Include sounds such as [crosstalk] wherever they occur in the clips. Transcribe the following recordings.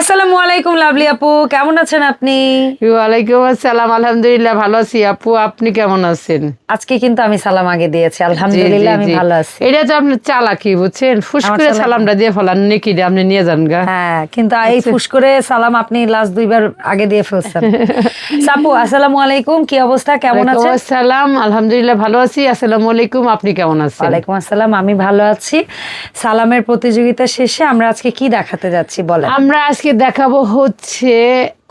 আসসালামু আলাইকুম লাভলি আপু। কেমন আছেন আপনি? ওয়ালাইকুম আসসালাম আলহামদুলিল্লাহ ভালো আছি। আপু আপনি কেমন আছেন? আজকে কিন্তু আমি সালাম আগে দিয়েছি। আলহামদুলিল্লাহ আমি। ভালো আছি। এটা তো আপনার চালাকি বুঝছেন? ফুস করে সালামটা দিয়ে ফেলান নাকি আপনি নিয়ে যান গা। হ্যাঁ কিন্তু এই ফুস করে সালাম আপনি লাস্ট দুইবার আগে দিয়ে ফেলছেন। [laughs] সাপু আসসালামু আলাইকুম কি অবস্থা? কেমন আছেন? আসসালাম আলহামদুলিল্লাহ ভালো আছি। আসসালামু আলাইকুম আপনি কেমন আছেন? ওয়ালাইকুম আসসালাম আমি ভালো আছি। সালামের প্রতিযোগিতা শেষে আমরা আজকে কি দেখাতে যাচ্ছি বলেন? আমরা আজকে দেখাবো হচ্ছে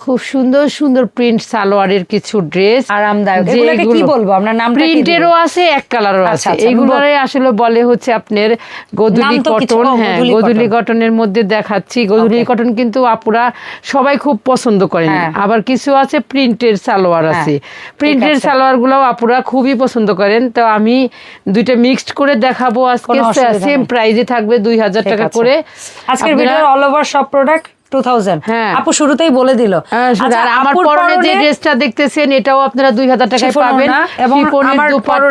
খুব সুন্দর সুন্দর প্রিন্ট সালোয়ারের কিছু ড্রেস আরামদায়ক। এগুলোকে কি বলব? আমরা দিব? প্রিন্টেরও আছে এক কালারও আচ্ছা, আছে। আচ্ছা, এইগুলোরে আসলে বলে হচ্ছে আপনার গোদুলি নাম কটন হ্যাঁ গোধূলি কটনের মধ্যে দেখাচ্ছি। গোদুলি. কটন কিন্তু আপুরা সবাই খুব পছন্দ করেন। হ্যাঁ। আবার কিছু আছে প্রিন্টের সালোয়ার হ্যাঁ, আছে। প্রিন্টের আছে। সালোয়ার গুলাও আপুরা খুবই পছন্দ করেন। তো আমি দুইটা মিক্সড করে দেখাবো আজকে। সেম। প্রাইজে থাকবে দুই হাজার টাকা করে। আজকের ভিডিওর অল ওভার সব প্রোডাক্ট হ্যাঁ। আপু শুরুতেই বলে দিল। হ্যাঁ। আচ্ছা, আর আমার পরনে যে ড্রেসটা দেখতেছেন এটাও আপনারা দুই হাজার টাকায় পাবেন। এবং আমার দুপাট্টা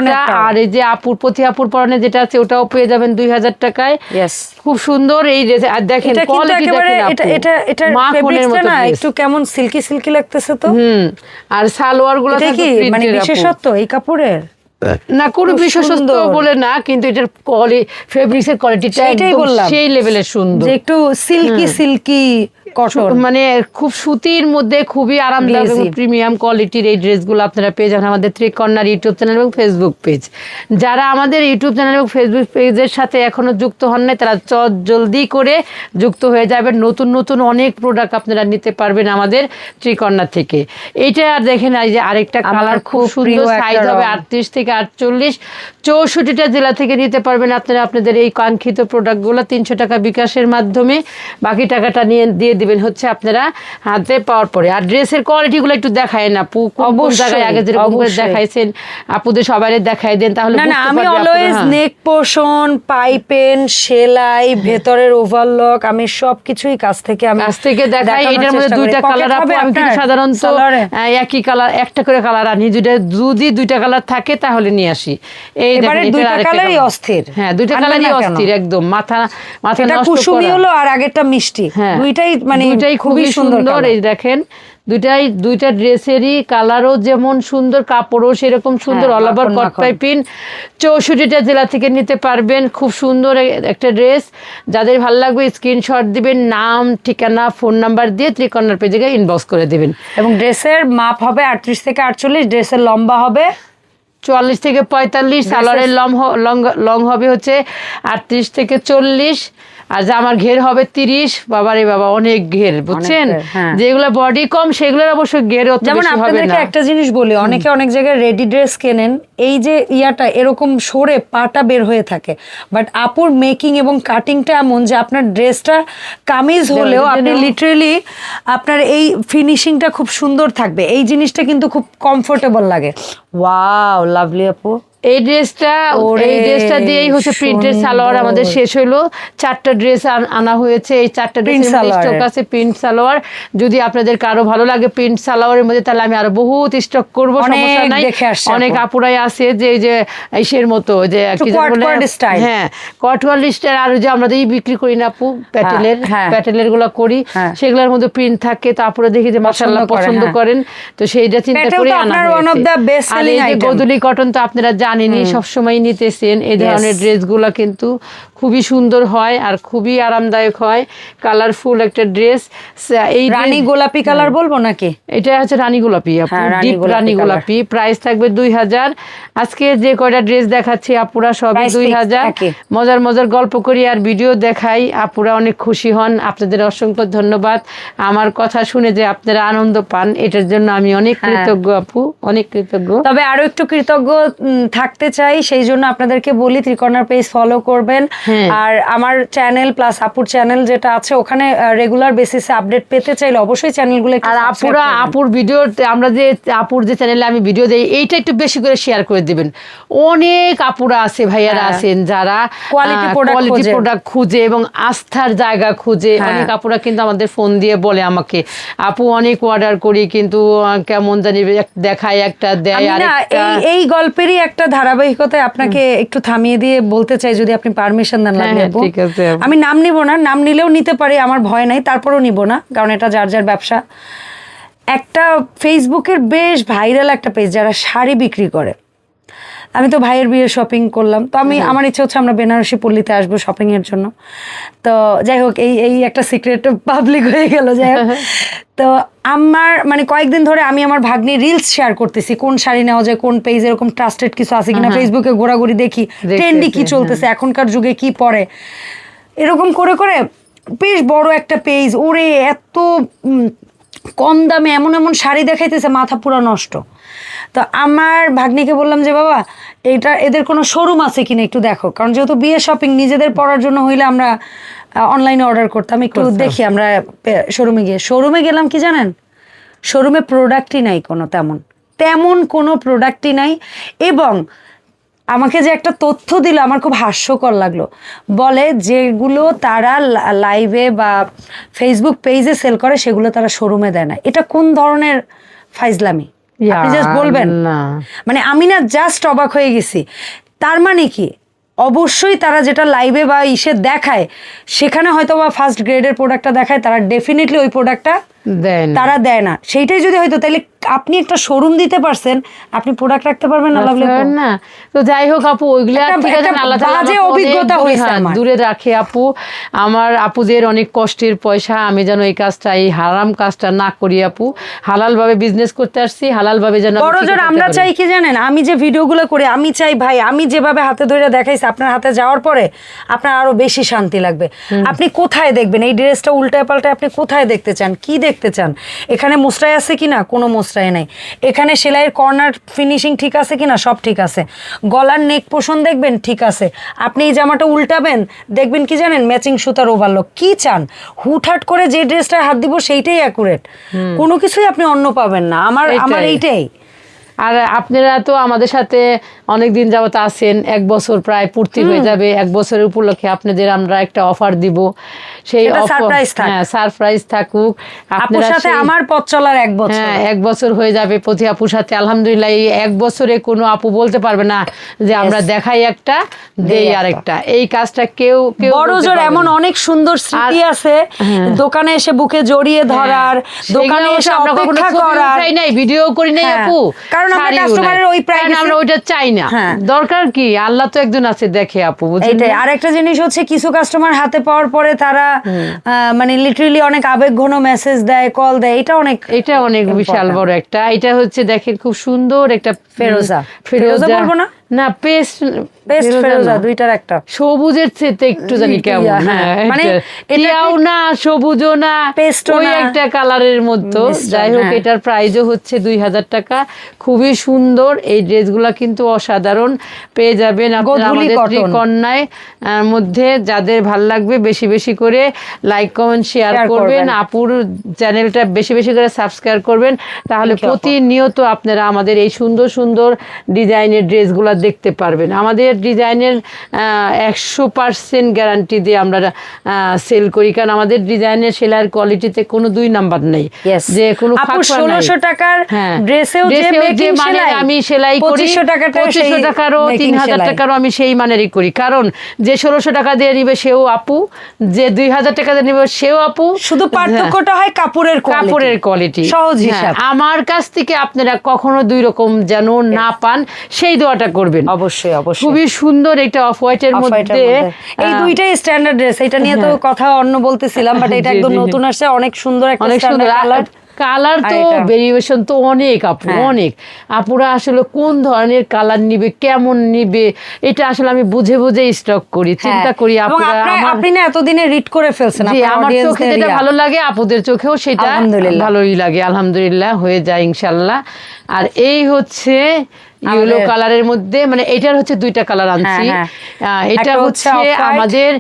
আর এই যে আপুর প্রতি আপুর পরনে যেটা আছে ওটাও পেয়ে যাবেন দুই হাজার টাকায়। খুব সুন্দর এই ড্রেস। আর দেখেন এটা এটা এটা না একটু কেমন সিল্কি সিল্কি লাগতেছে তো। হুম। আর সালোয়ারগুলো কি? মানে বিশেষত্ব এই কাপড়ের? না কোনো খুব বিশেষত্ব সুন্দর। বলে না কিন্তু এটার কোয়ালিটি ফেব্রিক্সের কোয়ালিটিটা এটাই একদম বললাম। সেই লেভেলের সুন্দর যে একটু সিল্কি সিল্কি কটন মানে খুব সুতির মধ্যে খুবই আরামদায়ক প্রিমিয়াম কোয়ালিটির এই ড্রেসগুলো আপনারা পেয়ে যাবেন আমাদের থ্রি কর্নার ইউটিউব চ্যানেল এবং ফেসবুক পেজ যারা আমাদের ইউটিউব চ্যানেল এবং ফেসবুক পেজের সাথে এখনও যুক্ত হন নাই তারা চট জলদি করে যুক্ত হয়ে যাবেন। নতুন নতুন অনেক প্রোডাক্ট আপনারা নিতে পারবেন আমাদের থ্রি কর্নার থেকে। এইটা আর দেখেন এই যে আরেকটা কালার খুব খুব সুন্দর সাইজ হবে আটত্রিশ থেকে আটচল্লিশ। চৌষট্টিটা জেলা থেকে নিতে পারবেন আপনারা আপনাদের এই কাঙ্ক্ষিত প্রোডাক্টগুলো তিনশো টাকা বিকাশের মাধ্যমে বাকি টাকাটা নিয়ে দিয়ে দিবেন। হচ্ছে আপনারা হাতে পাওয়ার পরে। আর ড্রেসের কোয়ালিটিগুলো একটু দেখায় না আপু জায়গায় আগে যেরকম করে দেখাইছেন আপুদের সবাই দেখাই দেন তাহলে না না আমি অলওয়েজ। নেক পোষণ পাইপেন সেলাই ভেতরের ওভারলক আমি সবকিছুই কাছ থেকে আমি কাছ থেকে দেখাই এটার মধ্যে দুইটা কালার আপু আমি কিন্তু সাধারণত একই কালার একটা করে কালার আনি দুইটা যদি দুইটা কালার থাকে তাহলে নিয়ে আসি। এই দেখেন, দুইটা কালারই অস্থির। হ্যাঁ দুইটা কালারই অস্থির একদম মাথা মাথা নষ্ট কুসুমি। হলো আর আগেরটা মিষ্টি। হ্যাঁ। দুইটাই মানে দুইটাই খুবই সুন্দর এই দেখেন দুইটাই দুইটা ড্রেসেরই কালারও যেমন সুন্দর কাপড়ও সেরকম সুন্দর অল ওভার কট পাইপিন চৌষট্টিটা জেলা থেকে নিতে পারবেন খুব সুন্দর একটা ড্রেস। যাদের ভালো লাগবে স্ক্রিনশট দিবেন নাম ঠিকানা ফোন নাম্বার দিয়ে ত্রিকর্ণার পেজে ইনবক্স করে দিবেন। এবং ড্রেসের মাপ হবে আটত্রিশ থেকে আটচল্লিশ ড্রেসের লম্বা হবে? চুয়াল্লিশ থেকে পঁয়তাল্লিশ সালোয়ারের লং লং হবে হচ্ছে আটত্রিশ থেকে চল্লিশ। আর যে আমার ঘের হবে তিরিশ বাবারে বাবা অনেক ঘের বুঝছেন? হ্যাঁ। যেগুলো বডি কম সেগুলোর অবশ্য ঘের যেমন আপনাদেরকে একটা জিনিস বলি অনেকে অনেক জায়গায় রেডি ড্রেস কেনেন এই যে ইয়াটা এরকম সরে পাটা বের হয়ে থাকে। বাট আপুর মেকিং এবং কাটিংটা এমন যে আপনার ড্রেসটা কামিজ হলেও আপনি লিটারেলি আপনার এই ফিনিশিংটা খুব সুন্দর থাকবে। এই জিনিসটা কিন্তু খুব কমফোর্টেবল লাগে। ওয়াও লাভলি আপু। এই ড্রেসটা ওরে, এই ড্রেসটা দিয়েই হচ্ছে প্রিন্টের সালোয়ার আমাদের শেষ হলো চারটা ড্রেস আনা হয়েছে এই চারটা ড্রেস স্টক আছে প্রিন্ট সালোয়ার যদি আপনাদের কারও ভালো লাগে প্রিন্ট সালোয়ারের মধ্যে তাহলে আমি আরও বহুত স্টক করব সমস্যা নাই অনেক আপুরাই আছে যে এই যে ইসের মতো যে কি? হ্যাঁ কটওয়াল লিস্টের আর যে আমরা এই বিক্রি করি না আপু প্যাটেলের হ্যাঁ। প্যাটেলেরগুলো করি হ্যাঁ। সেগুলোর মধ্যে প্রিন্ট থাকে তারপরে দেখি যে মাশাআল্লাহ পছন্দ হ্যাঁ। করেন তো সেইটা চিন্তা করে আনা হয়েছে আর এই যে। গোদুলি কটন তো আপনারা জানেনই সবসময় নিতেছেন। এই ধরনের ড্রেসগুলো কিন্তু খুবই সুন্দর হয় আর খুবই আরামদায়ক হয়। কালারফুল একটা ড্রেস এই রানী গোলাপি কালার বলব নাকি? এটা হচ্ছে রানী গোলাপি আপু। হ্যাঁ, রানী ডিপ গোলাপি রানী গোলাপি। প্রাইস থাকবে দুই হাজার। আজকে যে কয়টা ড্রেস দেখাচ্ছি আপুরা সবই দুই হাজার। মজার মজার গল্প করি আর ভিডিও দেখাই। আপুরা অনেক খুশি হন। আপনাদের অসংখ্য ধন্যবাদ। আমার কথা শুনে যে আপনারা আনন্দ পান এটার জন্য আমি অনেক হ্যাঁ। কৃতজ্ঞ আপু। অনেক কৃতজ্ঞ। তবে আরও একটু কৃতজ্ঞ থাকতে চাই। সেই জন্য আপনাদেরকে বলি ত্রিকর্ণার পেজ ফলো করবেন। আর আমার চ্যানেল প্লাস আপুর চ্যানেল যেটা আছে ওখানে রেগুলার বেসিসে আপডেট পেতে চাইলে অবশ্যই চ্যানেলগুলো আর আপুরা আপুর ভিডিও আমরা যে আপুর যে চ্যানেলে আমি ভিডিও দেই এইটা একটু বেশি করে শেয়ার করে দিবেন। অনেক আপুরা আছে ভাইয়ারা হ্যাঁ। আছেন যারা কোয়ালিটি প্রোডাক্ট খুঁজে। এবং আস্থার জায়গা খুঁজে। হ্যাঁ। অনেক আপুরা কিন্তু আমাদের ফোন দিয়ে বলে আমাকে আপু অনেক অর্ডার করি কিন্তু কেমন জানি দেখায় একটা দেয় আর এই এই গল্পেরই একটা ধারাবাহিকতায় আপনাকে একটু থামিয়ে দিয়ে বলতে চাই যদি আপনি পারমিশন কোশ্চেন দেন হ্যাঁ, হ্যাঁ। আমি নাম নিব না নাম নিলেও নিতে পারি আমার ভয় নাই তারপরেও নিব না কারণ এটা যার যার ব্যবসা। একটা ফেসবুকের বেশ ভাইরাল একটা পেজ যারা শাড়ি বিক্রি করে। আমি তো ভাইয়ের বিয়ে শপিং করলাম। তো আমি আমার ইচ্ছে হচ্ছে আমরা বেনারসি পল্লীতে আসব শপিং এর জন্য। তো যাই হোক এই এই একটা সিক্রেট পাবলিক হয়ে গেল যাই হোক। [laughs] তো আমার মানে কয়েকদিন ধরে আমি আমার ভাগ্নি রিলস শেয়ার করতেছি কোন শাড়ি নেওয়া যায় কোন পেজ এরকম ট্রাস্টেড কিছু আছে কিনা ফেসবুকে ঘোরাঘুরি দেখি ট্রেন্ডি কি চলতেছে এখনকার যুগে কি পরে। এরকম করে করে বেশ বড় একটা পেজ ওরে এত কম দামে এমন এমন শাড়ি দেখাইতেছে মাথা পুরো নষ্ট। তো আমার ভাগ্নিকে বললাম যে বাবা এটা এদের কোনো শোরুম আছে কিনা একটু দেখো। কারণ যেহেতু বিয়ে শপিং নিজেদের পড়ার জন্য হইলে আমরা অনলাইনে অর্ডার করতাম। একটু দেখি আমরা শোরুমে গিয়ে। শোরুমে গেলাম কি জানেন? শোরুমে প্রোডাক্টই নাই কোনো তেমন। তেমন কোনো প্রোডাক্টই নাই। এবং আমাকে যে একটা তথ্য দিল আমার খুব হাস্যকর লাগল। বলে যেগুলো তারা লাইভে বা ফেসবুক পেজে সেল করে সেগুলো তারা শোরুমে দেয় না। এটা কোন ধরনের ফাইজলামি? আপনি জাস্ট বলবেন। মানে আমি না জাস্ট অবাক হয়ে গেছি। তার মানে কি? অবশ্যই তারা যেটা লাইভে বা ইসে দেখায় সেখানে হয়তো বা ফার্স্ট গ্রেডের প্রোডাক্টটা দেখায় তারা ডেফিনেটলি ওই প্রোডাক্টটা তারা দেয় না। সেইটাই যদি হয়তো তাহলে আপনি একটা শোরুম দিতে পারছেন আপনি প্রোডাক্ট রাখতে পারবেন না পারেন না। তো যাই হোক আপু ওইগুলো ঠিক আছে আল্লাহ বাজে অভিজ্ঞতা হয়েছে হ্যাঁ, আমার। দূরে রাখে আপু। আমার আপুদের অনেক কষ্টের পয়সা আমি যেন এই কাজটা এই হারাম কাজটা না করি আপু। হালাল ভাবে বিজনেস করতে আসছি হালাল ভাবে যেন আমি বড় জোর আমরা চাই কি জানেন? আমি যে ভিডিওগুলো করি আমি চাই ভাই আমি যেভাবে হাতে ধরে দেখাইছি আপনার হাতে যাওয়ার পরে আপনার আরও বেশি শান্তি লাগবে। আপনি কোথায় দেখবেন? এই ড্রেসটা উল্টায় পাল্টায় আপনি কোথায় দেখতে চান? কি দেখতে চান? এখানে মোসরাই আছে কি না কোনো মোসরাই নাই। এখানে সেলাইয়ের কর্নার ফিনিশিং ঠিক আছে কি না সব ঠিক আছে। গলার নেক পোষণ দেখবেন ঠিক আছে। আপনি এই জামাটা উল্টাবেন দেখবেন কি জানেন? ম্যাচিং সুতার ওভারলক কি চান? হুটহাট করে যে ড্রেসটায় হাত দিব সেইটাই অ্যাকুরেট কোনো কিছুই আপনি অন্য পাবেন না। আমার আমার এইটাই। আর আপনারা তো আমাদের সাথে অনেক দিন যাবত আছেন এক বছর প্রায় পূর্তি হয়ে যাবে এক বছরের উপলক্ষে আপনাদের আমরা একটা অফার দিব। সেই হ্যাঁ সারপ্রাইজ থাকুক। আপনারা সাথে আমার পথ চলার এক বছর। হ্যাঁ এক বছর হয়ে যাবে প্রতি আপুর সাথে। আলহামদুলিল্লাহ এই এক বছরে কোনো আপু বলতে পারবে না যে আমরা দেখাই একটা দেই একটা। আরেকটা। এই কাজটা কেউ কেউ বড় জোর এমন অনেক সুন্দর স্মৃতি আছে দোকানে এসে বুকে জড়িয়ে ধরার দোকানে এসে অপেক্ষা করার। নাই ভিডিও করি নাই হ্যাঁ। আপু। কারণ আমরা কাস্টমারের ওই প্রাইস আমরা ওটা চাই না হ্যাঁ। দরকার কি আল্লাহ তো একজন আছে দেখে আপু এইটাই না? আরেকটা জিনিস হচ্ছে কিছু কাস্টমার হাতে পাওয়ার পরে তারা আহ, মানে লিটারেলি অনেক আবেগঘন মেসেজ দেয় কল দেয় এটা অনেক এটা অনেক বিশাল বড় একটা এটা হচ্ছে দেখেন খুব সুন্দর একটা। ফেরোজা ফেরোজা বলব না? না পেস্ট বেস্ট ফেরোজা দুইটার একটা সবুজের চেতে একটু জানি কেমন হ্যাঁ হ্যাঁ। মানে এটা টিয়াও কি- না সবুজও না পেস্টও ওই একটা কালারের মতো যাই হোক হ্যাঁ। এটার প্রাইসও হচ্ছে দুই হাজার টাকা খুবই সুন্দর এই ড্রেসগুলা কিন্তু অসাধারণ পেয়ে যাবেন আমাদের। ত্রিকন্যায় মধ্যে যাদের ভালো লাগবে বেশি বেশি করে লাইক কমেন্ট শেয়ার করবেন। আপুর চ্যানেলটা বেশি বেশি করে সাবস্ক্রাইব করবেন তাহলে। প্রতিনিয়ত আপনারা আমাদের এই সুন্দর সুন্দর ডিজাইনের ড্রেসগুলো দেখতে পারবেন। আমাদের ডিজাইনের একশো পার্সেন্ট গ্যারান্টি দিয়ে আমরা সেল করি। কারণ আমাদের ডিজাইনের সেলাইয়ের কোয়ালিটিতে কোনো দুই নাম্বার নেই। যে কোনো। 1600 টাকার হ্যাঁ। ড্রেসেও যে ড্রেসেও making মানের সেলাই, আমি সেলাই করি 2500 টাকাটাও পঁচিশশো টাকারও তিন হাজার টাকারও আমি সেই মানেরই করি। কারণ যে ষোলোশো টাকা দিয়ে নিবে সেও আপু যে দুই হাজার টাকা দিয়ে নিবে সেও আপু। শুধু পার্থক্যটা হয় কাপড়ের কাপড়ের কোয়ালিটি সহজ হিসাব। আমার কাছ থেকে আপনারা কখনো দুই রকম যেন না পান সেই দোয়াটা করবেন। অবশ্যই অবশ্যই। খুবই সুন্দর একটা অফ হোয়াইটের মধ্যে। এই দুইটাই স্ট্যান্ডার্ড ড্রেস এটা নিয়ে তো কথা অন্য বলতেছিলাম বাট [laughs] এটা একদম। নতুন আসছে অনেক সুন্দর একটা অনেক সুন্দর। কালার কালার তো ভেরিয়েশন তো অনেক আপু হ্যাঁ। অনেক। আপুরা আসলে কোন ধরনের কালার নিবে কেমন নিবে এটা আসলে আমি বুঝে বুঝে স্টক করি চিন্তা করি হ্যাঁ। আপুরা আপনি না এতদিনে রিড করে ফেলছেন আমার চোখে যেটা ভালো লাগে আপুদের চোখেও সেটা ভালোই লাগে আলহামদুলিল্লাহ হয়ে যায় ইনশাল্লাহ। আর এই হচ্ছে ইয়েলো কালারের মধ্যে মানে এটার হচ্ছে দুইটা কালার আনছি। হ্যাঁ, এটা হচ্ছে আমাদের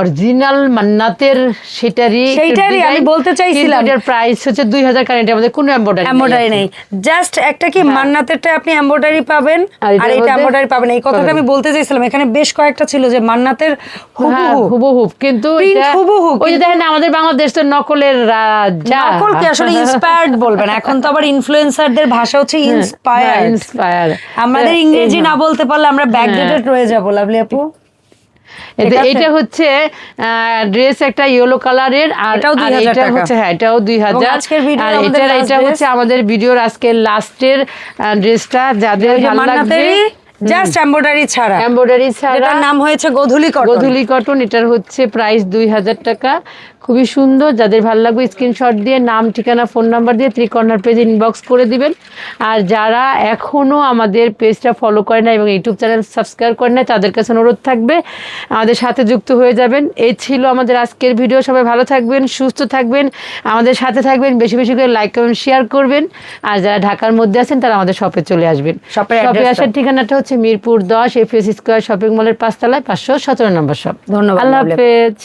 অরিজিনাল মান্নাতের সেটারই একটা সেইটারই আমি বলতে চাইছিলাম। এটার প্রাইস হচ্ছে দুই হাজার কারেন্ট আমাদের কোনো এম্বয়ডারি এমব্রয়ডারি নেই। জাস্ট একটা কি মান্নাতেরটা আপনি এমব্রয়ডারি পাবেন আর এটা এমব্রয়ডারি পাবেন এই কথাটা আমি বলতে চাইছিলাম এখানে বেশ কয়েকটা ছিল যে মান্নাতের হ্যাঁ, হুবহু। হুবহুব কিন্তু এটা- হুবহু, ওই যে দেখেন আমাদের বাংলাদেশ তো নকলের রাজা। নকল কি আসলে ইন্সপায়ার্ড বলবেন। এখন তো আবার [laughs] ইনফ্লুয়েন্সারদের ভাষা হচ্ছে ইন্সপায়ার্ড ইন্সপায়ার আমাদের ইংরেজি না বলতে পারলে আমরা ব্যাকডেটেড রয়ে যাব লাভলি আপু। এটা হচ্ছে ড্রেস একটা ইয়েলো কালারের আর এটাও আর 2000 এটা হচ্ছে হ্যাঁ এটাও দুই হাজার। আর এটা এটা হচ্ছে আমাদের ভিডিওর আজকের লাস্টের ড্রেসটা যাদের ভালো লাগবে। জাস্ট এমব্রয়ডারি ছাড়া। এমব্রয়ডারি ছাড়া। নাম হয়েছে গোধূলি কটন গধুলি কটন এটার হচ্ছে প্রাইস দুই হাজার টাকা। খুবই সুন্দর। যাদের ভালো লাগবে স্ক্রিনশট দিয়ে নাম ঠিকানা ফোন নাম্বার দিয়ে ত্রিকর্নার পেজে ইনবক্স করে দিবেন। আর যারা এখনও আমাদের পেজটা ফলো করে না এবং ইউটিউব চ্যানেল সাবস্ক্রাইব করে না তাদের কাছে অনুরোধ থাকবে আমাদের সাথে যুক্ত হয়ে যাবেন। এই ছিল আমাদের আজকের ভিডিও সবাই ভালো থাকবেন সুস্থ থাকবেন আমাদের সাথে থাকবেন বেশি বেশি করে লাইক করবেন শেয়ার করবেন। আর যারা ঢাকার মধ্যে আছেন তারা আমাদের শপে চলে আসবেন। শপে আসার ঠিকানাটা হচ্ছে মিরপুর দশ এফএস স্কোয়ার শপিং মলের পাঁচতলায় পাঁচশো সতেরো নম্বর শপ ধন্যবাদ, আল্লাহ। হাফেজ।